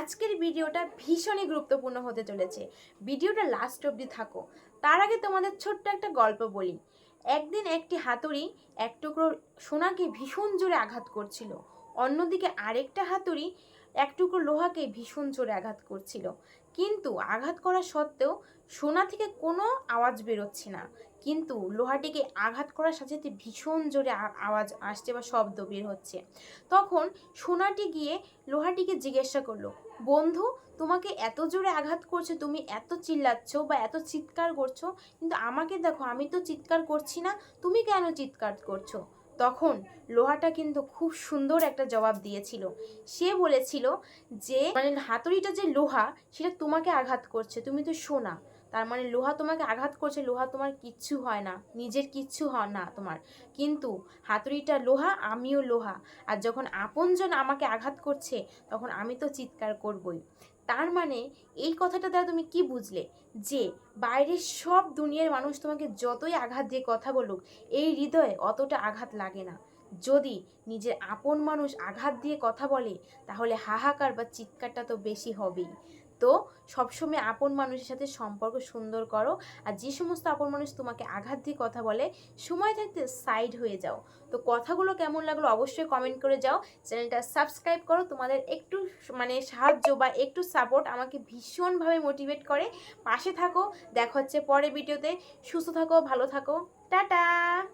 আজকের ভিডিওটা ভীষণই গুরুত্বপূর্ণ হতে চলেছে। ভিডিওটা লাস্ট অবধি থাকো। তার আগে তোমাদের ছোট্ট একটা গল্প বলি। একদিন একটি হাতুড়ি এক টুকরো সোনাকে ভীষণ জোরে আঘাত করছিল। অন্যদিকে আরেকটা হাতুড়ি এক টুকরো লোহাকে ভীষণ জোরে আঘাত করছিল। কিন্তু আঘাত করা সত্ত্বেও সোনা থেকে কোনো আওয়াজ বেরোচ্ছে না। কিন্তু লোহাটিকে আঘাত করার সাথে সাথে ভীষণ জোরে আওয়াজ আসছে বা শব্দ বের হচ্ছে। তখন সোনাটি গিয়ে লোহাটিকে জিজ্ঞাসা করল, বন্ধু, তোমাকে এত জোরে আঘাত করছে, তুমি এত চিল্লাচ্ছ বা এত চিৎকার করছ? কিন্তু আমাকে দেখো, আমি তো চিৎকার করছি না, তুমি কেন চিৎকার করছ? তখন লোহাটা কিন্তু খুব সুন্দর একটা জবাব দিয়েছিল। সে বলেছিল যে মানে হাতুড়িটা যে লোহা, সেটা তোমাকে আঘাত করছে, তুমি তো সোনা। তার মানে লোহা তোমাকে আঘাত করছে, লোহা তোমার কিচ্ছু হয় না, নিজের কিচ্ছু হয় না তোমার। কিন্তু হাতুড়িটা লোহা, আমিও লোহা। আর যখন আপনজন আমাকে আঘাত করছে, তখন আমি তো চিৎকার করবই। তার মানে এই কথাটা দ্বারা তুমি কি বুঝলে? যে বাইরের সব দুনিয়ার মানুষ তোমাকে যতই আঘাত দিয়ে কথা বলুক, এই হৃদয়ে অতটা আঘাত লাগে না। যদি নিজের আপন মানুষ আঘাত দিয়ে কথা বলে, তাহলে হাহাকার বা চিৎকারটা তো বেশি হবেই। তো সবসময় আপন মানুষের সাথে সম্পর্ক সুন্দর করো, আর যে সমস্ত আপন মানুষ তোমাকে আঘাত দিয়ে কথা বলে, সময় থাকতে সাইড হয়ে যাও। তো কথাগুলো কেমন লাগল অবশ্যই কমেন্ট করে যাও। চ্যানেলটা সাবস্ক্রাইব করো, তোমাদের একটু মানে সাহায্য বা একটু সাপোর্ট আমাকে ভীষণভাবে মোটিভেট করে। পাশে থাকো, দেখা হচ্ছে পরে ভিডিওতে সুস্থ থাকো, ভালো থাকো। টাটা!